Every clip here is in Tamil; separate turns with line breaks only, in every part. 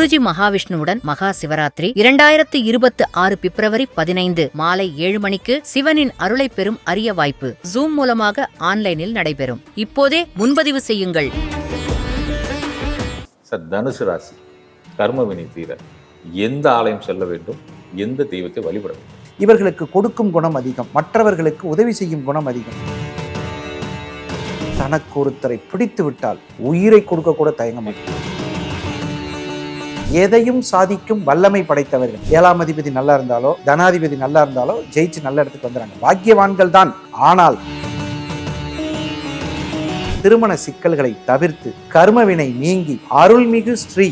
குருஜி மகாவிஷ்ணுவுடன் மகா சிவராத்திரி இரண்டாயிரத்து இருபத்து ஆறு பிப்ரவரி பதினைந்து மாலை ஏழு மணிக்கு சிவனின் அருளை பெறும் அரிய வாய்ப்பு ஜூம் மூலமாக ஆன்லைனில் நடைபெறும். இப்போதே முன்பதிவு செய்யுங்கள்.
சார் தனுசு ராசி கர்மவினை தீர எந்த ஆலயம் செல்ல வேண்டும்? எந்த தெய்வத்தை வழிபட வேண்டும்?
இவர்களுக்கு கொடுக்கும் குணம் அதிகம் மற்றவர்களுக்கு உதவி செய்யும் குணம் அதிகம். தனக்கு ஒருத்தரை பிடித்து விட்டால் உயிரை கொடுக்க கூட தயங்க மாட்டார். எதையும் சாதிக்கும் வல்லமை படைத்தவர்கள் ஏழாம் அதிபதி நல்லா இருந்தாலோ தனாதிபதி நல்லா இருந்தாலோ ஜெயிச்சு நல்ல இடத்துக்கு வந்துறாங்க பாக்கியவான்கள் தான் ஆனால் திருமண சிக்கல்களை தவிர்த்து கர்மவினை நீங்கி அருள்மிகு ஸ்ரீ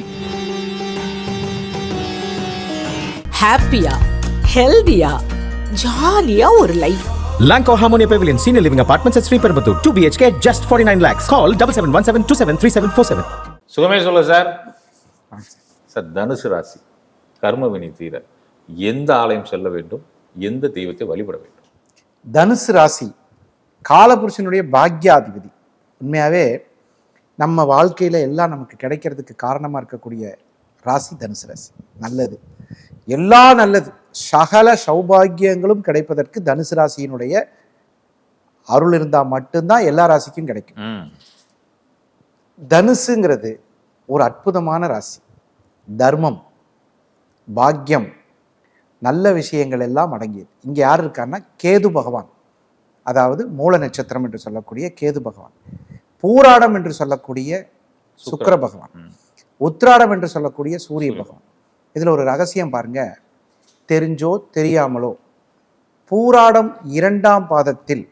ஹாப்பியா ஹெல்தியா ஜாலியா ஒரு life
Lanco Harmonia Pavilion Senior Living Apartments at Sri Perambatoor. 2 BHK, just 49 lakhs. Call 7717273747.
சுகமே சொல்ல சார் சார் தனுசு ராசி கர்மவினை தீர எந்த ஆலயம் செல்ல வேண்டும்? எந்த தெய்வத்தை வழிபட வேண்டும்?
தனுசு ராசி காலபுருஷனுடைய பாக்யாதிபதி. உண்மையாகவே நம்ம வாழ்க்கையில் எல்லாம் நமக்கு கிடைக்கிறதுக்கு காரணமாக இருக்கக்கூடிய ராசி தனுசு ராசி. நல்லது. எல்லா நல்லது. சகல சௌபாகியங்களும் கிடைப்பதற்கு தனுசு ராசியினுடைய அருள் இருந்தால் மட்டும்தான் எல்லா ராசிக்கும் கிடைக்கும். தனுசுங்கிறது ஒரு அற்புதமான ராசி. தர்மம் பாக்கியம் நல்ல விஷயங்கள் எல்லாம் அடங்கியது. இங்கே யார் இருக்காருன்னா கேது பகவான். அதாவது மூல நட்சத்திரம் என்று சொல்லக்கூடிய கேது பகவான். பூராடம் என்று சொல்லக்கூடிய சுக்கிர பகவான். உத்ராடம் என்று சொல்லக்கூடிய சூரிய பகவான். இதில் ஒரு ரகசியம் பாருங்க. தெரிஞ்சோ தெரியாமலோ பூராடம் இரண்டாம் பாதத்தில்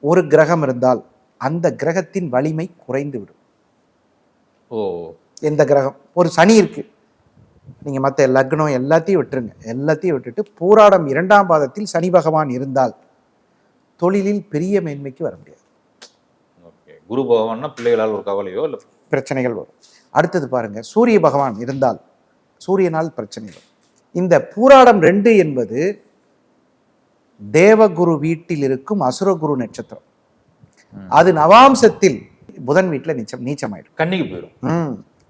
ஒரு கிரகம் இருந்தால் அந்த கிரகத்தின் வலிமை குறைந்து விடும்
ஓ.
எந்த கிரகம்? ஒரு சனி இருக்கு. நீங்க மற்ற லக்னம் எல்லாத்தையும் விட்டுருங்க. எல்லாத்தையும் விட்டுட்டு பூராடம் இரண்டாம் பாதத்தில் சனி பகவான் இருந்தால் தொழிலில் பெரிய மேன்மைக்கு வர முடியாது.
குரு பகவான்னா பிள்ளைகளால் ஒரு கவலையோ இல்லை?
பிரச்சனைகள் வரும். அடுத்தது பாருங்க. சூரிய பகவான் இருந்தால் சூரியனால் பிரச்சனை வரும். இந்த பூராடம் ரெண்டு என்பது தேவகுரு வீட்டில் இருக்கும் அசுரகுரு நட்சத்திரம். அது நவாம்சத்தில் புதன் வீட்டில் நீச்சம் நீச்சமாயிடும்.
கண்ணிக்கு போயிடும்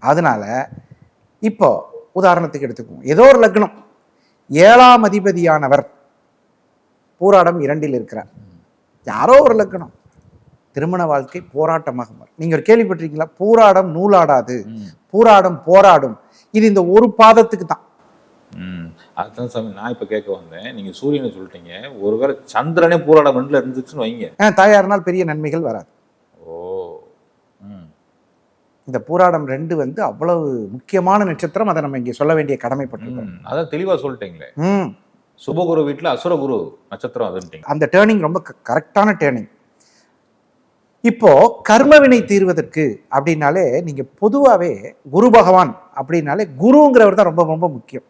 அதனால இப்போ உதாரணத்துக்கு எடுத்துக்குவோம். ஏதோ ஒரு லக்னம். ஏழாம் அதிபதியானவர் பூராடம் இரண்டில் இருக்கிறார். யாரோ ஒரு லக்னம். திருமண வாழ்க்கை போராட்டமாக மாறும். நீங்க ஒரு கேள்விப்பட்டிருக்கீங்களா? பூராடம் நூலாடாது. பூராடம் போராடும். இது இந்த ஒரு பாதத்துக்கு தான்.
அதுதான் சாமி நான் இப்போ கேட்க வந்தேன். நீங்கள் சூரியனை சொல்லிட்டீங்க. ஒருவேளை சந்திரனே பூராடம் ரெண்டுல இருந்துச்சுன்னு வைங்க.
தாயார்னால் பெரிய நன்மைகள் வராது.
ஓ.
இந்த பூராடம் ரெண்டு வந்து அவ்வளவு முக்கியமான நட்சத்திரம். அதை நம்ம இங்கே சொல்ல வேண்டிய கடமைப்பட்டிருக்கோம்.
ம், அதான் தெளிவா சொல்லிட்டீங்களே.
ம்.
சுபகுரு வீட்டுல அசுரகுரு நட்சத்திரம் அதுன்ட்டீங்க.
அந்த டேர்னிங் ரொம்ப கரெக்டான டேர்னிங். இப்போ கர்மவினை தீர்வதற்கு அப்படின்னாலே நீங்க பொதுவாகவே குரு பகவான் அப்படின்னாலே குருங்கிறவர் தான் ரொம்ப ரொம்ப முக்கியம்.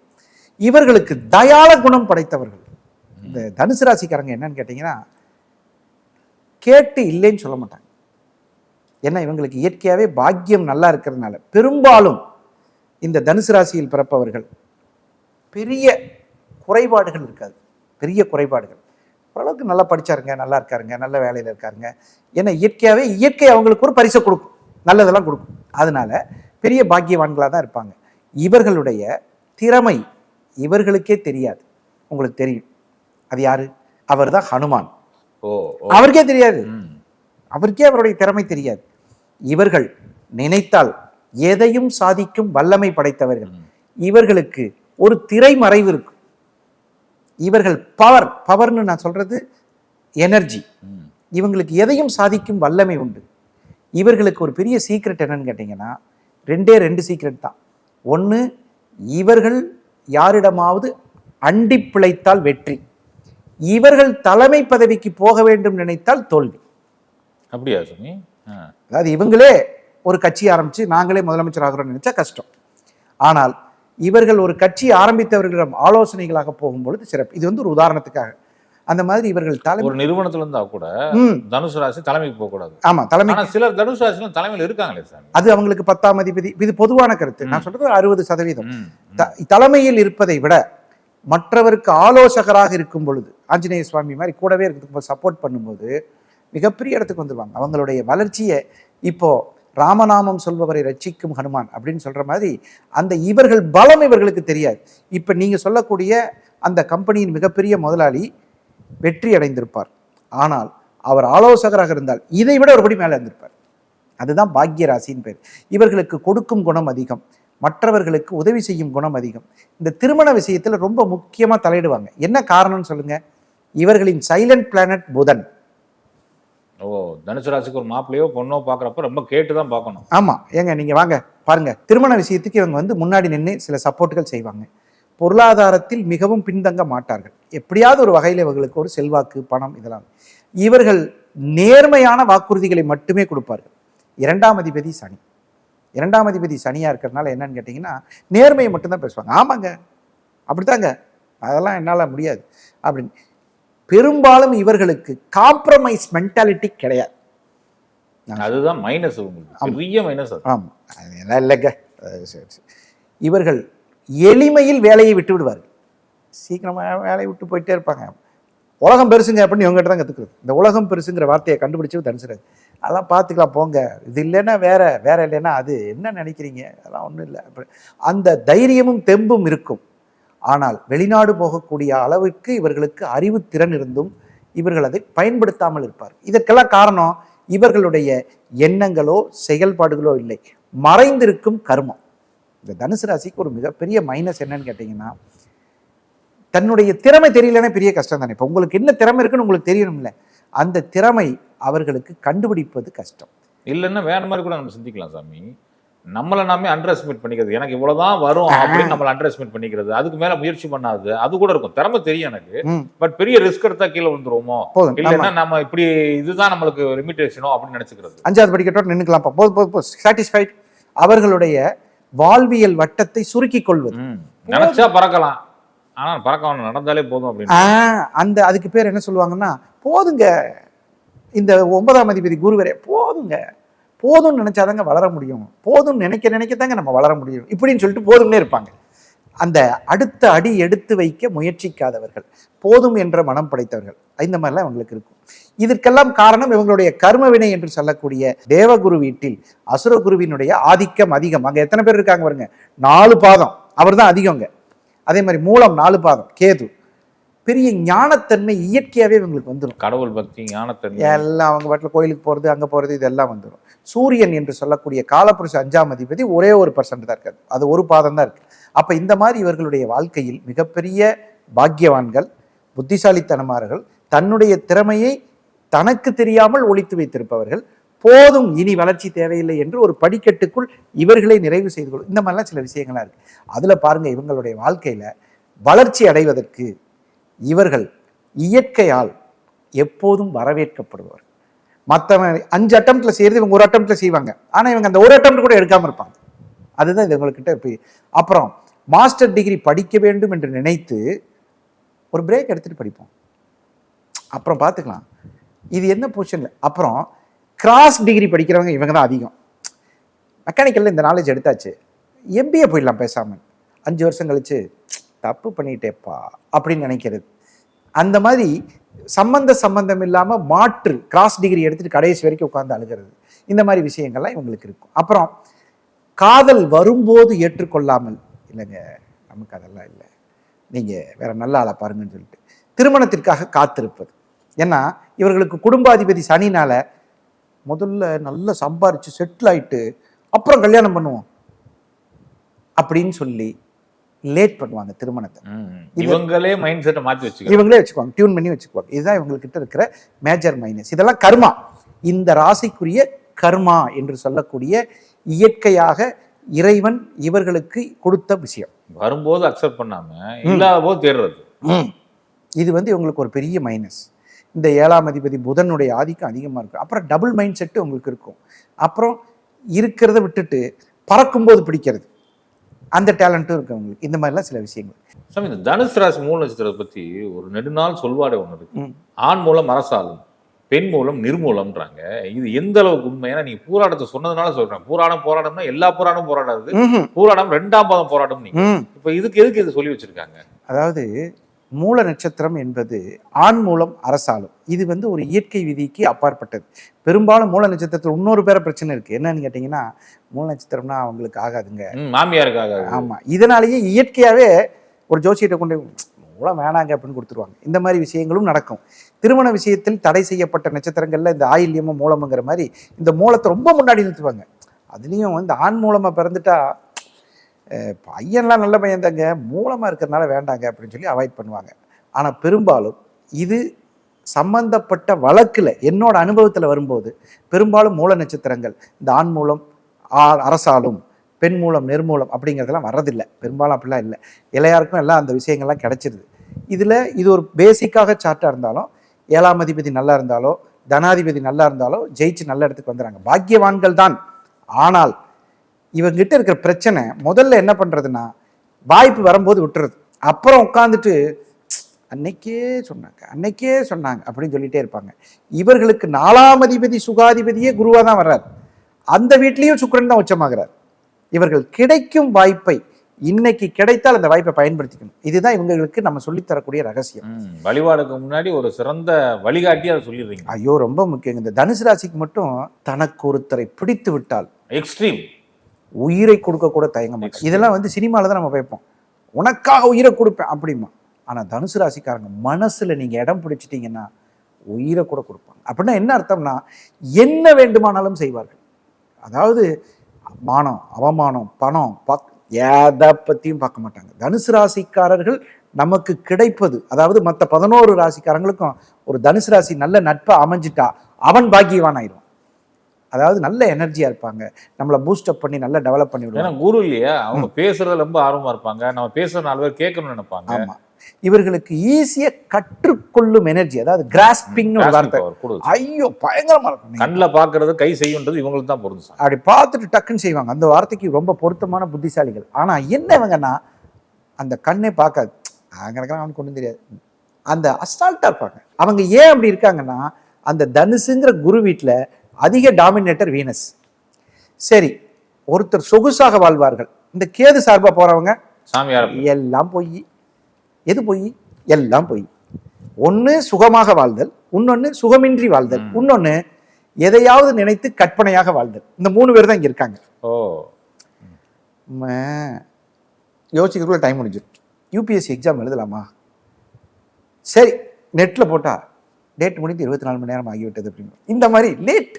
இவர்களுக்கு தயாள குணம் படைத்தவர்கள். இந்த தனுசு ராசிக்காரங்க என்னன்னு கேட்டிங்கன்னா கேட்டு இல்லைன்னு சொல்ல மாட்டாங்க. ஏன்னா இவங்களுக்கு இயற்கையாகவே பாக்கியம் நல்லா இருக்கிறதுனால. பெரும்பாலும் இந்த தனுசு ராசியில் பிறப்பவர்கள் பெரிய குறைபாடுகள் இருக்காது. பெரிய குறைபாடுகள். ஓரளவுக்கு நல்லா படிச்சாருங்க நல்லா இருக்காருங்க நல்ல வேலையில் இருக்காருங்க. ஏன்னா இயற்கையாகவே இயற்கை அவங்களுக்கு ஒரு பரிசை கொடுக்கும். நல்லதெல்லாம் கொடுக்கும். அதனால பெரிய பாக்கியவான்களாக தான் இருப்பாங்க. இவர்களுடைய திறமை இவர்களுக்கே தெரியாது. உங்களுக்கு தெரியும். அது யாரு? அவர் தான் ஹனுமான் அவருக்கே தெரியாது. அவருக்கே அவருடைய திறமை தெரியாது. இவர்கள் நினைத்தால் எதையும் சாதிக்கும் வல்லமை படைத்தவர்கள். இவர்களுக்கு ஒரு திரைமறைவு இருக்கும். இவர்கள் பவர் பவர்னு நான் சொல்றது எனர்ஜி இவங்களுக்கு எதையும் சாதிக்கும் வல்லமை உண்டு. இவர்களுக்கு ஒரு பெரிய சீக்ரெட் என்னன்னு கேட்டிங்கன்னா ரெண்டே ரெண்டு சீக்ரெட் தான். ஒன்று இவர்கள் யாரிடமாவது அண்டி பிழைத்தால் வெற்றி. இவர்கள் தலைமை பதவிக்கு போக வேண்டும் நினைத்தால் தோல்வி.
அப்படியா சுமி?
அதாவது இவங்களே ஒரு கட்சி ஆரம்பிச்சு நாங்களே முதலமைச்சர் ஆகிறோம்னு நினைச்சா கஷ்டம். ஆனால் இவர்கள் ஒரு கட்சி ஆரம்பித்தவர்களிடம் ஆலோசனைகளாக போகும்பொழுது சிறப்பு. இது வந்து ஒரு உதாரணத்துக்காக. அந்த மாதிரி இவர்கள் தலைமை
ஒரு நிறுவனத்துல இருந்தா கூட தனுசு ராசி தலைமைக்கு போக கூடாது.
ஆமா தலைமை
சிலர் தனுசு ராசிலாம் தலைமையில இருக்காங்களே சாமி.
அது அவங்களுக்கு பத்தாம் அதிபதி. இது பொதுவான கருத்து. நான் சொல்றது அறுபது சதவீதம். தலைமையில் இருப்பதை விட மற்றவருக்கு ஆலோசகராக இருக்கும் பொழுது ஆஞ்சநேய சுவாமி மாதிரி கூடவே இருக்கிறதுக்கு சப்போர்ட் பண்ணும்போது மிகப்பெரிய இடத்துக்கு வந்துருவாங்க. அவங்களுடைய வளர்ச்சியை இப்போ ராமநாமம் சொல்பவரை ரட்சிக்கும் ஹனுமான் அப்படின்னு சொல்ற மாதிரி அந்த இவர்கள் பலம் இவர்களுக்கு தெரியாது. இப்போ நீங்க சொல்லக்கூடிய அந்த கம்பெனியின் மிகப்பெரிய முதலாளி வெற்றி அடைந்திருப்பார். ஆனால் அவர் ஆலோசகராக இருந்தால் இதை விட ஒருபடி மேலே இருந்திருப்பார். அதுதான் பாக்ய ராசியின் பேர். இவர்களுக்கு கொடுக்கும் குணம் அதிகம். மற்றவர்களுக்கு உதவி செய்யும் குணம் அதிகம். இந்த திருமண விஷயத்தில் ரொம்ப முக்கியமாக தலையிடுவாங்க. என்ன காரணம்னு சொல்லுங்க? இவர்களின் சைலண்ட் பிளானட் புதன்.
ஓ தனுசு ராசிக்கு ஒரு மாப்பிள்ளையோ பொண்ணோ பார்க்குறப்ப ரொம்ப கேட்டு தான் பார்க்கணும்.
ஆமாம் ஏங்க நீங்கள் வாங்க பாருங்கள் திருமண விஷயத்துக்கு இவங்க வந்து முன்னாடி நின்று சில சப்போர்ட்டுகள் செய்வாங்க. பொருளாதாரத்தில் மிகவும் பின்தங்க மாட்டார்கள். எப்படியாவது ஒரு வகையில் இவர்களுக்கு ஒரு செல்வாக்கு பணம் இதெல்லாம். இவர்கள் நேர்மையான வாக்குறுதிகளை மட்டுமே கொடுப்பார்கள். இரண்டாம் அதிபதி சனி. இரண்டாம் அதிபதி சனியாக இருக்கிறதுனால என்னன்னு கேட்டிங்கன்னா நேர்மையை மட்டும்தான் பேசுவாங்க. ஆமாங்க. அப்படித்தாங்க. அதெல்லாம் என்னால் முடியாது. அப்படின்னு. பெரும்பாலும் இவர்களுக்கு காம்ப்ரமைஸ் மென்டாலிட்டி கிடையாது.
அதுதான் மைனஸ் பெரிய மைனஸ் அது.
ஆமாம் அதெல்லாம் இல்லைங்க. அது சரி சரி. இவர்கள் எளிமையில் வேலையை விட்டு விடுவார்கள். சீக்கிரமாக வேலையை விட்டு போயிட்டே இருப்பாங்க. உலகம் பெருசுங்க அப்படின்னு இவங்ககிட்ட தான் கற்றுக்குறது இந்த உலகம் பெருசுங்கிற வார்த்தையை கண்டுபிடிச்சு தனுசுறது அதெல்லாம் பார்த்துக்கலாம் போங்க. இது இல்லைன்னா வேற வேற இல்லைன்னா அது என்ன நினைக்கிறீங்க? அதெல்லாம் ஒன்றும் இல்லை. அப்படி அந்த தைரியமும் தெம்பும் இருக்கும். ஆனால் வெளிநாடு போகக்கூடிய அளவுக்கு இவர்களுக்கு அறிவுத்திறன் இருந்தும் இவர்கள் அதை பயன்படுத்தாமல் இருப்பார். இதற்கெல்லாம் காரணம் இவர்களுடைய எண்ணங்களோ செயல்பாடுகளோ இல்லை. மறைந்திருக்கும் கர்மம். இந்த தனுசு ராசிக்கு ஒரு மிகப்பெரிய மைனஸ் என்னன்னு கேட்டிங்கன்னா தன்னுடைய திறமை தெரியலன்னா பெரிய கஷ்டம் தானே. இப்போ உங்களுக்கு என்ன திறமை இருக்குன்னு உங்களுக்கு தெரியணும்ல. அந்த திறமை அவர்களுக்கு கண்டுபிடிப்பது கஷ்டம்.
இல்லைன்னா வேற மாதிரி கூட நம்ம சிந்திக்கலாம் சாமி. நம்மளை நாமே அண்டர் எஸ்டிமேட் பண்ணிக்கிறது. எனக்கு இவ்வளவுதான் வரும் அப்படின்னு நம்மளை அண்டர் எஸ்டிமேட் பண்ணிக்கிறது. அதுக்கு மேல முயற்சி பண்ணாது. அது கூட இருக்கும். திறமை தெரியும் எனக்கு. பட் பெரிய ரிஸ்க் எடுத்தா கீழே விழுந்துருவோமோ? இல்லைன்னா. நம்ம இப்படி இதுதான் நம்மளுக்கு லிமிட்டேஷனோ அப்படின்னு நினைச்சுக்கிறது.
அஞ்சாவது படிக்கட்டோட நின்றுக்கலாம்ப்பா போதும் போதும் போதும் சாட்டிஸ்ஃபைட் அவர்களுடைய வாழ்வியல் வட்டத்தை சுருக்கிக் கொள்வது.
நினைச்சா பறக்கலாம். ஆனா பறக்க நடந்தாலே போதும் அப்படின்னு.
அந்த அதுக்கு பேர் என்ன சொல்லுவாங்கன்னா போதுங்க. இந்த ஒன்பதாம் அதிபதி குருவரே போதுங்க. போதும்னு நினைச்சாதாங்க வளர முடியும். போதும்னு நினைக்க நினைக்கத்தாங்க நம்ம வளர முடியும். இப்படின்னு சொல்லிட்டு போதும்னே இருப்பாங்க. அந்த அடுத்த அடி எடுத்து வைக்க முயற்சிக்காதவர்கள் போதும் என்ற மனம் படைத்தவர்கள் இந்த மாதிரிலாம் இவங்களுக்கு இருக்கும். இதற்கெல்லாம் காரணம் இவங்களுடைய கர்மவினை என்று சொல்லக்கூடிய தேவகுரு வீட்டில் அசுரகுருவினுடைய ஆதிக்கம் அதிகம். அங்கே எத்தனை பேர் இருக்காங்க பாருங்க? நாலு பாதம். அவர் தான் அதிகங்க. அதே மாதிரி மூலம் நாலு பாதம். கேது. பெரிய ஞானத்தன்மை இயற்கையாகவே இவங்களுக்கு வந்துடும்
கடவுள் பக்தி ஞானத்தன்மை.
எல்லாம் அவங்க பாட்டில் கோயிலுக்கு போகிறது அங்கே போகிறது இதெல்லாம் வந்துடும் சூரியன் என்று சொல்லக்கூடிய காலப்புருஷ அஞ்சாம் அதிபதி ஒரே ஒரு பர்சன்ட் தான் இருக்காது அது ஒரு பாதம் தான் இருக்கு. அப்போ இந்த மாதிரி இவர்களுடைய வாழ்க்கையில் மிகப்பெரிய பாக்கியவான்கள் புத்திசாலித்தனமார்கள் தன்னுடைய திறமையை தனக்கு தெரியாமல் ஒழித்து வைத்திருப்பவர்கள் போதும் இனி வளர்ச்சி தேவையில்லை என்று ஒரு படிக்கட்டுக்குள் இவர்களை நிறைவு செய்து கொள்ளும் இந்த மாதிரிலாம் சில விஷயங்கள்லாம் இருக்கு. அதுல பாருங்க இவங்களுடைய வாழ்க்கையில வளர்ச்சி அடைவதற்கு இவர்கள் இயற்கையால் எப்போதும் வரவேற்கப்படுவார் மற்றவன் அஞ்சு அட்டம்ப்டில் செய்கிறது இவங்க ஒரு அட்டம்ப்டில் செய்வாங்க. ஆனால் இவங்க அந்த ஒரு அட்டம்ப்ட் கூட எடுக்காம இருப்பாங்க. அதுதான் இது இவங்ககிட்ட அப்புறம் மாஸ்டர் டிகிரி படிக்க வேண்டும் என்று நினைத்து ஒரு பிரேக் எடுத்துகிட்டு படிப்போம். அப்புறம் பார்த்துக்கலாம். இது என்ன பொசிஷனில் அப்புறம் கிராஸ் டிகிரி படிக்கிறவங்க இவங்க தான் அதிகம். மெக்கானிக்கலில் இந்த நாலேஜ் எடுத்தாச்சு. எம்பிஏ போயிடலாம் பேசாமல் அஞ்சு வருஷம் கழிச்சு தப்பு பண்ணிட்டேப்பா அப்படின்னு நினைக்கிறது. அந்த மாதிரி சம்பந்த சம்பந்தம் இல்லாமல் மாற்று கிராஸ் டிகிரி எடுத்துட்டு கடைசி வரைக்கும் உட்காந்து அழுகிறது. இந்த மாதிரி விஷயங்கள்லாம் இவங்களுக்கு இருக்கும். அப்புறம் காதல் வரும்போது ஏற்றுக்கொள்ளாமல் இல்லைங்க நமக்கு அதெல்லாம் இல்லை. நீங்கள் வேற நல்ல ஆளை பாருங்கன்னு சொல்லிட்டு திருமணத்திற்காக காத்திருப்பது. ஏன்னா இவர்களுக்கு குடும்பாதிபதி சனினால முதல்ல நல்லா சம்பாரிச்சு செட்டில் ஆயிட்டு அப்புறம் கல்யாணம் பண்ணுவோம். அப்படின்னு சொல்லி லேட் பண்ணுவாங்க திருமணத்தை.
இவங்களே மைண்ட் செட்டை மாத்தி வச்சுக்கிறாங்க.
இவங்களே வச்சுக்குவாங்க டியூன் பண்ணி வச்சுக்குவாங்க. இதுதான் இவங்ககிட்ட இருக்கிற மேஜர் மைனஸ் இதெல்லாம் கர்மா. இந்த ராசிக்குரிய கர்மா என்று சொல்லக்கூடிய இயற்கையாக இறைவன் இவர்களுக்கு கொடுத்த விஷயம்.
வரும்போது அக்செப்ட் பண்ணாம இல்லாத போது தேடுறது.
இது வந்து இவங்களுக்கு ஒரு பெரிய மைனஸ் இந்த ஏழாம் அதிபதி புதனுடைய ஆதிக்கம் அதிகமாக இருக்கும். அப்புறம் டபுள் மைண்ட் செட்டு உங்களுக்கு இருக்கும். அப்புறம் இருக்கிறத விட்டுட்டு பறக்கும்போது பிடிக்கிறது. அந்த டேலண்ட்டும் இருக்கு அவங்களுக்கு. இந்த மாதிரிலாம் சில விஷயங்கள்.
சாமி இந்த தனுசு ராசி மூல நட்சத்திரத்தை பத்தி ஒரு நெடுநாள் சொல்வாடே ஒண்ணு இருக்கு. ஆண் மூலம் அரசாலும் பெண் மூலம் நிர்மூலம்ன்றாங்க. இது எந்த அளவுக்கு உண்மை? ஏன்னா நீங்க பூராடத்தை சொன்னதுனால சொல்றேன். பூராடம் போராட்டம்னா எல்லா போராட்டமும் போராடாது. பூராடம் ரெண்டாம் பாதம் போராட்டம் நீங்க. இப்ப இதுக்கு எதுக்கு இது சொல்லி வச்சிருக்காங்க?
அதாவது மூல நட்சத்திரம் என்பது ஆண் மூலம் அரசாலும். இது வந்து ஒரு இயற்கை விதிக்கு அப்பாற்பட்டது. பெரும்பாலும் மூல நட்சத்திரத்தில் இன்னொரு பேர பிரச்சனை இருக்கு. என்னன்னு கேட்டிங்கன்னா மூல நட்சத்திரம்னா அவங்களுக்கு ஆகாதுங்க.
ம், மாமியாருக்காக
ஆமா. இதனாலேயே இயற்கையாவே ஒரு ஜோசியத்தை கொண்டு மூலம் வேணாங்க அப்படின்னு கொடுத்துருவாங்க. இந்த மாதிரி விஷயங்களும் நடக்கும். திருமண விஷயத்தில் தடை செய்யப்பட்ட நட்சத்திரங்கள்ல இந்த ஆயில்யமும் மூலமுங்கிற மாதிரி இந்த மூலத்தை ரொம்ப முன்னாடி நிறுத்துவாங்க. அதுலேயும் இந்த ஆண் மூலமா பிறந்துட்டா பையன்லாம் நல்ல பையன் தாங்க மூலமாக இருக்கிறதுனால வேண்டாங்க அப்படின்னு சொல்லி அவாய்ட் பண்ணுவாங்க. ஆனால் பெரும்பாலும் இது சம்பந்தப்பட்ட வழக்கில் என்னோட அனுபவத்தில் வரும்போது பெரும்பாலும் மூல நட்சத்திரங்கள் இந்த ஆண் மூலம் ஆ- அரசாலும் பெண் மூலம் நெர்மூலம் அப்படிங்கிறதெல்லாம் வர்றதில்லை. பெரும்பாலும் அப்படிலாம் இல்லை. இளையாருக்கும் எல்லாம் அந்த விஷயங்கள்லாம் கிடச்சிருது. இதில் இது ஒரு பேசிக்காக சார்ட்டாக இருந்தாலும் ஏழாம் அதிபதி நல்லா இருந்தாலோ தனாதிபதி நல்லா இருந்தாலோ ஜெயிச்சு நல்ல இடத்துக்கு வந்துடுறாங்க. பாக்கியவான்கள் தான் ஆனால் இவங்கிட்ட இருக்கிற பிரச்சனை முதல்ல என்ன பண்ணுறதுன்னா வாய்ப்பு வரும்போது விட்டுறது. அப்புறம் உட்காந்துட்டு அன்னைக்கே சொன்னாங்க அன்னைக்கே சொன்னாங்க அப்படின்னு சொல்லிட்டே இருப்பாங்க. இவர்களுக்கு நாலாம் அதிபதி சுகாதிபதியே குருவாக தான் வர்றார். அந்த வீட்லேயும் சுக்கிரன் தான் உச்சமாகிறார். இவர்கள் கிடைக்கும் வாய்ப்பை இன்னைக்கு கிடைத்தால் அந்த வாய்ப்பை பயன்படுத்திக்கணும். இதுதான் இவங்களுக்கு நம்ம சொல்லித் தரக்கூடிய ரகசியம்.
வழிபாடுக்கு முன்னாடி ஒரு சிறந்த வழிகாட்டி அதை சொல்லிடுறீங்க.
ஐயோ ரொம்ப முக்கியம் இந்த தனுசு ராசிக்கு மட்டும் தனக்கு ஒருத்தரை பிடித்து விட்டால்
எக்ஸ்ட்ரீம்
உயிரை கொடுக்க கூட தயங்க மாட்டேன் இதெல்லாம் வந்து சினிமாவில் தான் நம்ம வைப்போம். உனக்காக உயிரை கொடுப்பேன் அப்படிமா. ஆனால் தனுசு ராசிக்காரங்க மனசுல நீங்க இடம் பிடிச்சிட்டீங்கன்னா உயிரை கூட கொடுப்பாங்க. அப்படின்னா என்ன அர்த்தம்னா என்ன வேண்டுமானாலும் செய்வார்கள். அதாவது மானம் அவமானம் பணம் பக் எதை பற்றியும் பார்க்க மாட்டாங்க. தனுசு ராசிக்காரர்கள் நமக்கு கிடைப்பது அதாவது மற்ற பதினோரு ராசிக்காரங்களுக்கும் ஒரு தனுசு ராசி நல்ல நட்பை அமைஞ்சிட்டா அவன் பாக்கியவான் ஆயிடுவான். அதாவது நல்ல எனர்ஜியா இருப்பாங்க. நம்மளை பூஸ்டப் பண்ணி நல்லா டெவலப் பண்ணி
ஏன்னா
விடுவாங்க
குரு இல்லையா? அவங்க பேசுறதுல ரொம்ப ஆர்வமா இருப்பாங்க. நம்ம பேசுற நாலு பேர் கேட்கணும்னு நினைப்பாங்க.
ஆமா. இவர்களுக்கு ஈஸியா கற்றுக்கொள்ளும் எனர்ஜி அதாவது கிராஸ்பிங் ஒரு வார்த்தை. ஐயோ பயங்கரமா இருக்கும்.
கண்ணுல பாக்குறது கை செய்யுன்றது இவங்களுக்கு தான் பொருந்தும் சார்.
அப்படி பார்த்துட்டு டக்குன்னு செய்வாங்க. அந்த வார்த்தைக்கு ரொம்ப பொருத்தமான புத்திசாலிகள். ஆனா என்ன இவங்கன்னா அந்த கண்ணே பார்க்காது. அங்கனக்கெல்லாம் அவனுக்கு ஒன்றும் தெரியாது. அந்த அசால்ட்டா இருப்பாங்க. அவங்க ஏன் அப்படி இருக்காங்கன்னா அந்த தனுசுங்கிற குரு வீட்டில் அதிக டாமினேட்டர் வீனஸ் சரி ஒருத்தர் சொகுசாக வாழ்வார்கள். இந்த கேது சார்பா போறவங்க
சாமியார்
எல்லாம் பொய். எது பொய்? எல்லாம் பொய். ஒண்ணு சுகமாக வாழ்தல் இன்னொன்னு சுகமின்றி வாழ்தல்
ம்.
இன்னொன்னு எதையாவது நினைத்து கற்பனையாக வாழ்தல். இந்த மூணு பேர் தான் இங்க இருக்காங்க.
ஓ.
யோசிக்கிறதுக்குள்ள டைம் முடிஞ்சிடும் யூபிஎஸ்சி எக்ஸாம் எழுதலாமா? சரி நெட்ல போட்டா டேட் முடிந்து இருபத்தி நாலு மணி நேரம் ஆகிவிட்டது அப்படின்னு இந்த மாதிரி லேட்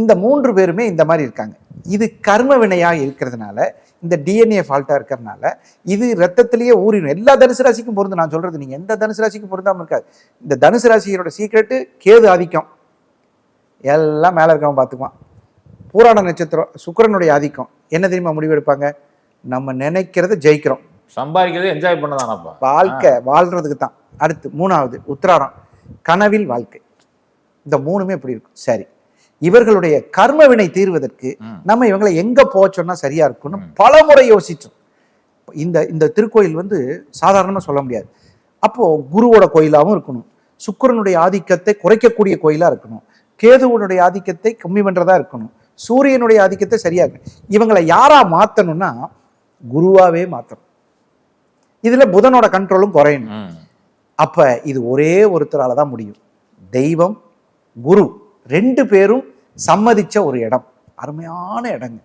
இந்த மூன்று பேருமே இந்த மாதிரி இருக்காங்க. இது கர்ம வினையாக இருக்கிறதுனால இந்த டிஎன்ஏ ஃபால்ட்டாக இருக்கிறதுனால இது ரத்தத்திலேயே ஊறிடும். எல்லா தனுசு ராசிக்கும் பொருந்து நான் சொல்றது நீங்க எந்த தனுசு ராசிக்கும் பொருந்தாம இருக்காது. இந்த தனுசு ராசியோட சீக்ரெட்டு கேது ஆதிக்கம். எல்லாம் மேலே இருக்கவன் பார்த்துக்குவான் பூராட நட்சத்திரம் சுக்கிரனுடைய ஆதிக்கம். என்ன தெரியுமா முடிவெடுப்பாங்க நம்ம நினைக்கிறத ஜெயிக்கிறோம்.
சம்பாதிக்கிறதே என்ஜாய் பண்ணதானப்பா?
வாழ்க்கை வாழ்றதுக்கு தான். அடுத்து மூணாவது உத்திராடம். கனவில் வாழ்க்கை. இந்த மூணுமே எப்படி இருக்கும். சரி. இவர்களுடைய கர்ம வினை தீர்வதற்கு. நம்ம இவங்களை எங்க போக சொன்னா சரியா இருக்கும்னு. பல முறை யோசிச்சோம். இந்த இந்த திருக்கோயில் வந்து சாதாரணமா சொல்ல முடியாது. அப்போ குருவோட கோயிலாகவும் இருக்கணும். சுக்கிரனுடைய ஆதிக்கத்தை குறைக்கக்கூடிய கோயிலா இருக்கணும். கேதுவனுடைய ஆதிக்கத்தை கம்மி பண்றதா இருக்கணும். சூரியனுடைய ஆதிக்கத்தை சரியா இருக்கணும். இவங்களை யாரா மாத்தணும்னா குருவாவே மாத்தணும். இதுல புதனோட கண்ட்ரோலும் குறையணும். அப்ப இது ஒரே ஒருத்தரால தான் முடியும். தெய்வம் குரு. ரெண்டு பேரும் சம்மதிச்ச ஒரு இடம். அருமையான இடங்க.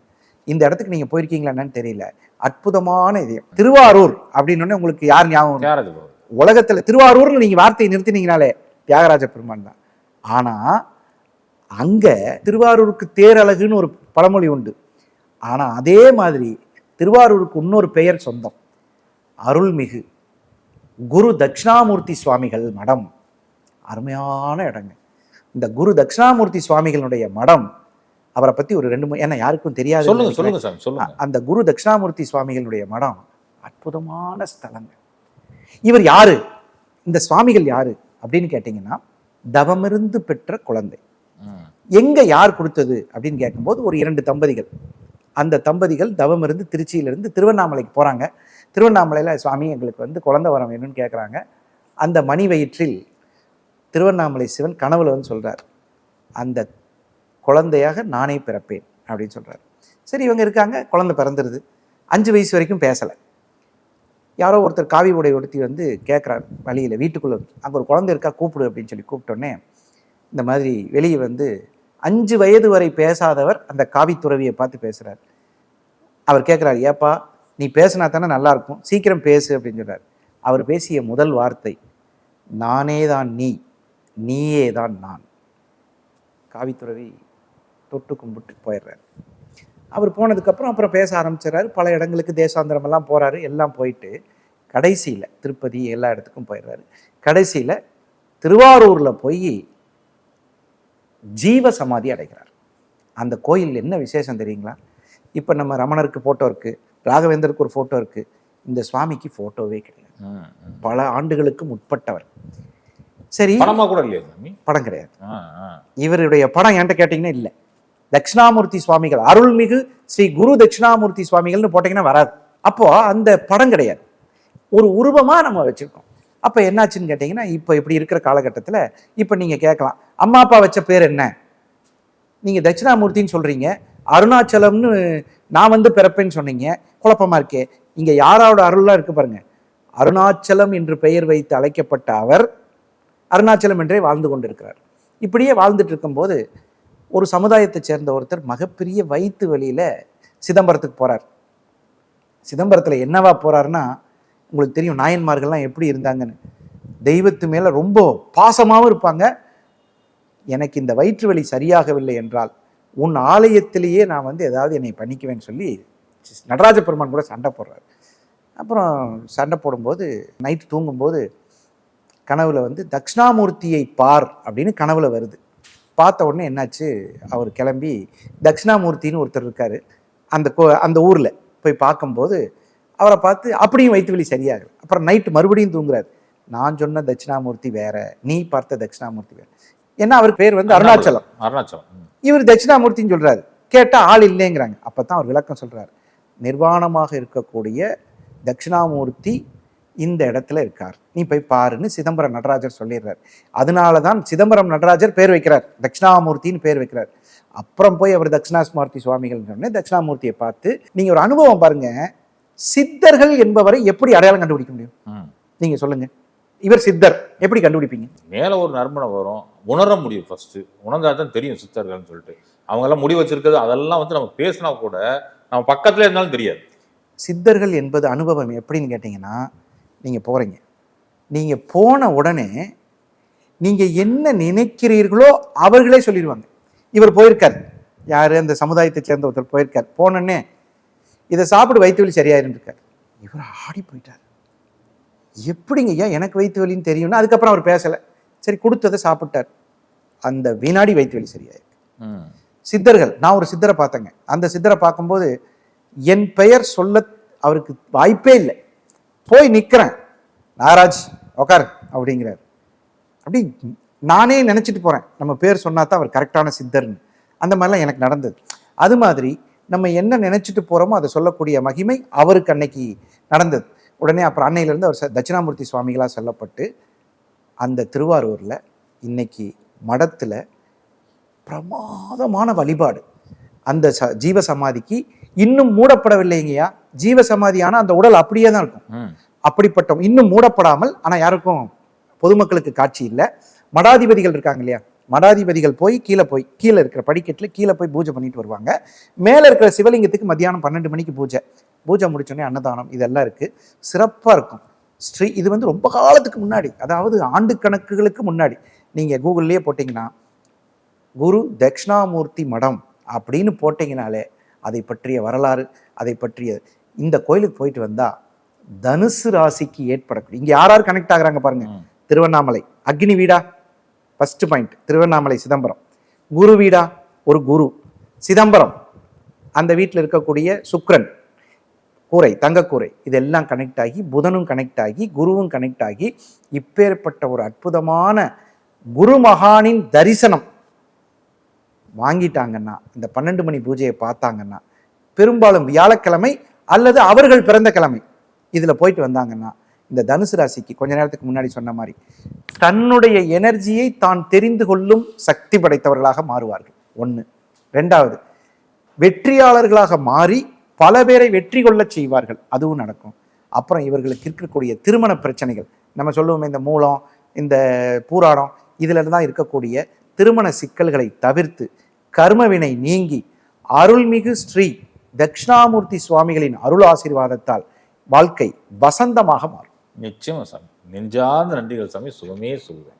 இந்த இடத்துக்கு நீங்க போயிருக்கீங்களா என்னன்னு தெரியல. அற்புதமான இதயம். திருவாரூர் அப்படின்னு உங்களுக்கு யார் ஞாபகம்? உலகத்துல திருவாரூர்னு நீங்க வார்த்தையை நிறுத்தினீங்கனாலே தியாகராஜ பெருமான் தான். ஆனா அங்க திருவாரூருக்கு தேரழகுன்னு ஒரு பழமொழி உண்டு. ஆனா அதே மாதிரி திருவாரூருக்கு இன்னொரு பெயர் சொந்தம். அருள்மிகு. குரு தட்சிணாமூர்த்தி சுவாமிகள் மடம். அருமையான இடங்க. இந்த குரு தட்சிணாமூர்த்தி சுவாமிகளுடைய மடம் அவரை பத்தி ஒரு ரெண்டு மூணு ஏன்னா யாருக்கும் தெரியாது
சொல்லுங்க சொல்லுங்க சாமி சொல்லுங்க.
அந்த குரு தட்சிணாமூர்த்தி சுவாமிகளுடைய மடம் அற்புதமான ஸ்தலங்க இவர் யாரு? இந்த சுவாமிகள் யாரு? அப்படின்னு கேட்டிங்கன்னா தவமிருந்து பெற்ற குழந்தை. எங்க யார் கொடுத்தது? அப்படின்னு கேட்கும்போது ஒரு இரண்டு தம்பதிகள். அந்த தம்பதிகள் தவம் இருந்து திருச்சியிலிருந்து திருவண்ணாமலைக்கு போறாங்க. திருவண்ணாமலையில சுவாமி எங்களுக்கு வந்து குழந்தை வரம் வேணும்னு கேட்குறாங்க அந்த மணி வயிற்றில் திருவண்ணாமலை சிவன் கனவுல வந்து சொல்கிறார் அந்த குழந்தையாக நானே பிறப்பேன் அப்படின்னு சொல்கிறார் சரி இவங்க இருக்காங்க குழந்தை பிறந்துருது. அஞ்சு வயசு வரைக்கும் பேசலை. யாரோ ஒருத்தர் காவி உடை உடுத்தி வந்து கேட்குறாரு வழியில் வீட்டுக்குள்ளே அங்கே ஒரு குழந்தை இருக்கா? கூப்பிடு அப்படின்னு சொல்லி கூப்பிட்டோன்னே இந்த மாதிரி வெளியே வந்து அஞ்சு வயது வரை பேசாதவர் அந்த காவி துறவியை பார்த்து பேசுகிறார் அவர் கேட்குறாரு ஏப்பா நீ பேசினா தானே நல்லாயிருக்கும் சீக்கிரம் பேசு அப்படின்னு சொல்கிறார் அவர் பேசிய முதல் வார்த்தை நானே தான் நீ. நீயே தான் நான். காவித்துறவி தொட்டு கும்பிட்டு போயிடுறாரு. அவர் போனதுக்கப்புறம் அப்புறம் பேச ஆரம்பிச்சிடறாரு. பல இடங்களுக்கு தேசாந்திரம் எல்லாம் போறாரு. எல்லாம் போயிட்டு கடைசியில் திருப்பதி எல்லா இடத்துக்கும் போயிடுறாரு. கடைசியில் திருவாரூரில் போய் ஜீவ சமாதி அடைகிறார். அந்த கோயில் என்ன விசேஷம் தெரியுங்களா? இப்போ நம்ம ரமணருக்கு ஃபோட்டோ இருக்குது ராகவேந்தருக்கு ஒரு ஃபோட்டோ இருக்குது இந்த சுவாமிக்கு ஃபோட்டோவே கிடையாது. பல ஆண்டுகளுக்கு முற்பட்டவர் சரி.
பணமா கூட இல்லையா
படம் கிடையாது. இவருடைய படம் என்கிட்ட கேட்டிங்கன்னா இல்லை. தட்சிணாமூர்த்தி சுவாமிகள் அருள்மிகு ஸ்ரீ குரு தட்சிணாமூர்த்தி சுவாமிகள்னு போட்டிங்கன்னா வராது. அப்போ அந்த படம் கிடையாது. ஒரு உருவமா நம்ம வச்சிருக்கோம். அப்போ என்னாச்சுன்னு கேட்டிங்கன்னா இப்போ இப்படி இருக்கிற காலகட்டத்தில் இப்போ நீங்கள் கேட்கலாம். அம்மா அப்பா வச்ச பேர் என்ன? நீங்கள் தட்சிணாமூர்த்தின்னு சொல்கிறீங்க அருணாச்சலம்னு நான் வந்து பிறப்பேன்னு சொன்னீங்க. குழப்பமா இருக்கே. இங்கே யாரோட அருள்லாம் இருக்கு பாருங்க. அருணாச்சலம் என்று பெயர் வைத்து அழைக்கப்பட்ட அவர் அருணாச்சலம் என்றே வாழ்ந்து கொண்டிருக்கிறார். இப்படியே வாழ்ந்துட்டு இருக்கும்போது ஒரு சமுதாயத்தைச் சேர்ந்த ஒருத்தர் மிகப்பெரிய வயிற்று வழியில் சிதம்பரத்துக்கு போகிறார் சிதம்பரத்தில் என்னவா போகிறாருன்னா உங்களுக்கு தெரியும் நாயன்மார்கள்லாம் எப்படி இருந்தாங்கன்னு. தெய்வத்து மேலே ரொம்ப பாசமாகவும் இருப்பாங்க. எனக்கு இந்த வயிற்று வலி சரியாகவில்லை என்றால் உன் ஆலயத்திலேயே நான் வந்து ஏதாவது என்னை பண்ணிக்குவேன்னு சொல்லி நடராஜ பெருமான் கூட சண்டை போடுறாரு. அப்புறம் சண்டை போடும்போது நைட்டு தூங்கும்போது கனவுல வந்து தட்சிணாமூர்த்தியை பார் அப்படின்னு கனவுல வருது. பார்த்த உடனே என்னாச்சு? அவர் கிளம்பி தட்சிணாமூர்த்தின்னு ஒருத்தர் இருக்காரு. அந்த கோ அந்த ஊர்ல போய் பார்க்கும்போது அவரை பார்த்து அப்படியும் வயிற்று வலி சரியாகல. அப்புறம் நைட்டு மறுபடியும் தூங்குறாரு. நான் சொன்ன தட்சிணாமூர்த்தி வேற. நீ பார்த்த தட்சிணாமூர்த்தி வேற. ஏன்னா அவர் பேர் வந்து அருணாச்சலம்.
அருணாச்சலம்.
இவர் தட்சிணாமூர்த்தின்னு சொல்றாரு. கேட்டா ஆள் இல்லைங்கிறாங்க. அப்பதான் அவர் விளக்கம் சொல்றாரு. நிர்வாணமாக இருக்கக்கூடிய தட்சிணாமூர்த்தி இந்த இடத்துல இருக்கார். நீ போய் பாருன்னு சிதம்பரம் நடராஜர் சொல்லிடுறார். அதனால தான் சிதம்பரம் நடராஜர் பேர் வைக்கிறார். தட்சிணாமூர்த்தின்னு பேர் வைக்கிறார். அப்புறம் போய் அவர் தட்சிணாஸ்மார்த்தி சுவாமிகள் சொன்னே தட்சிணாமூர்த்தியை பார்த்து நீங்க ஒரு அனுபவம் பாருங்க. சித்தர்கள் என்பவரை எப்படி அடையாளம் கண்டுபிடிக்க முடியும்?
ம்.
நீங்க சொல்லுங்க. இவர் சித்தர். எப்படி கண்டுபிடிப்பீங்க?
மேல ஒரு நறுமணம் வரும். உணர முடியும் ஃபர்ஸ்ட் உணர்ந்தா தான் தெரியும் சித்தர்கள்னு சொல்லிட்டு. அவங்க எல்லாம் முடி வச்சிருக்கிறது அதெல்லாம் வந்து நம்ம பேசினா கூட நம்ம பக்கத்துல இருந்தாலும் தெரியாது.
சித்தர்கள் என்பது அனுபவம் எப்படின்னு கேட்டிங்கன்னா நீங்கள் போகிறீங்க நீங்கள் போன உடனே நீங்கள் என்ன நினைக்கிறீர்களோ அவர்களே சொல்லிடுவாங்க. இவர் போயிருக்கார். யார்? அந்த சமுதாயத்தை சேர்ந்த ஒருத்தர் போயிருக்கார். போனோடனே இதை சாப்பிடு வயிற்று வலி சரியாயிரும் இருக்கார் இவர் ஆடி போயிட்டார். எப்படிங்க ஐயா எனக்கு வயிற்று வலின்னு தெரியும்னா அதுக்கப்புறம் அவர் பேசலை. சரி கொடுத்ததை சாப்பிட்டார். அந்த வினாடி வயிற்று வலி சரியாயிருக்கு. சித்தர்கள் நான் ஒரு சித்தரை பார்த்தேங்க. அந்த சித்தரை பார்க்கும்போது என் பெயர் சொல்ல அவருக்கு வாய்ப்பே இல்லை. போய் நிற்கிறேன் நாகராஜ் உக்கார் அப்படிங்கிறார். அப்படி நானே நினச்சிட்டு போகிறேன் நம்ம பேர் சொன்னா தான் அவர் கரெக்டான சித்தர்னு. அந்த மாதிரிலாம் எனக்கு நடந்தது. அது மாதிரி நம்ம என்ன நினச்சிட்டு போகிறோமோ அதை சொல்லக்கூடிய மகிமை அவருக்கு அன்னைக்கு நடந்தது. உடனே அப்புறம் அன்னையிலேருந்து அவர் ச- தட்சிணாமூர்த்தி சுவாமிகளாக சொல்லப்பட்டு அந்த திருவாரூரில் இன்னைக்கு மடத்தில் பிரமாதமான வழிபாடு. அந்த ச ஜீவ சமாதிக்கு இன்னும் மூடப்படவில்லைங்கய்யா? ஜீவ சமாதியான அந்த உடல் அப்படியே தான் இருக்கும். அப்படிப்பட்ட இன்னும் மூடப்படாமல் ஆனால் யாருக்கும் பொதுமக்களுக்கு காட்சி இல்லை. மடாதிபதிகள் இருக்காங்க இல்லையா? மடாதிபதிகள் போய் கீழே போய் கீழே இருக்கிற படிக்கட்டில் கீழே போய் பூஜை பண்ணிட்டு வருவாங்க. மேலே இருக்கிற சிவலிங்கத்துக்கு மத்தியானம் பன்னெண்டு மணிக்கு பூஜை. பூஜை முடிச்சோடனே அன்னதானம் இதெல்லாம் இருக்குது சிறப்பாக இருக்கும். ஸ்ரீ இது வந்து ரொம்ப காலத்துக்கு முன்னாடி அதாவது ஆண்டு கணக்குகளுக்கு முன்னாடி. நீங்கள் கூகுள்லேயே போட்டிங்கன்னா குரு தட்சிணாமூர்த்தி மடம் அப்படின்னு போட்டிங்கனாலே அதை பற்றிய வரலாறு அதை பற்றிய இந்த கோயிலுக்கு போயிட்டு வந்தா தனுசு ராசிக்கு ஏற்படக்கூடிய இங்க யார் யார் கனெக்ட் ஆகுறாங்க பாருங்க. திருவண்ணாமலை. அக்னி வீடா? First point Tiruvannamalai Chidambaram. குரு வீடா? ஒரு குரு. சிதம்பரம். அந்த வீட்டில் இருக்கக்கூடிய சுக்கிரன் கூரை தங்கக்கூரை. இதெல்லாம் கனெக்ட் ஆகி புதனும் கனெக்ட் ஆகி குருவும் கனெக்ட் ஆகி இப்பேற்பட்ட ஒரு அற்புதமான குரு மகானின் தரிசனம் வாங்கிட்டாங்கன்னா இந்த பன்னெண்டு மணி பூஜையை பார்த்தாங்கன்னா பெரும்பாலும் வியாழக்கிழமை அல்லது அவர்கள் பிறந்த கிழமை. இதில் போயிட்டு வந்தாங்கன்னா இந்த தனுசு ராசிக்கு கொஞ்ச நேரத்துக்கு முன்னாடி சொன்ன மாதிரி தன்னுடைய எனர்ஜியை தான் தெரிந்து கொள்ளும் சக்தி படைத்தவர்களாக மாறுவார்கள். ஒன்று ரெண்டாவது வெற்றியாளர்களாக மாறி பல பேரை வெற்றி கொள்ளச் செய்வார்கள். அதுவும் நடக்கும். அப்புறம் இவர்களுக்கு இருக்கக்கூடிய திருமண பிரச்சனைகள். நம்ம சொல்லுவோமே இந்த மூலம் இந்த பூராடம் இதில் தான் இருக்கக்கூடிய திருமண சிக்கல்களை தவிர்த்து கர்மவினை நீங்கி அருள்மிகு ஸ்ரீ தட்சிணாமூர்த்தி சுவாமிகளின் அருள் ஆசீர்வாதத்தால் வாழ்க்கை வசந்தமாக மாறும்.
நிச்சயமா சாமி. நெஞ்சார்ந்த நன்றிகள் சாமி. சுகமே சொல்லுவேன்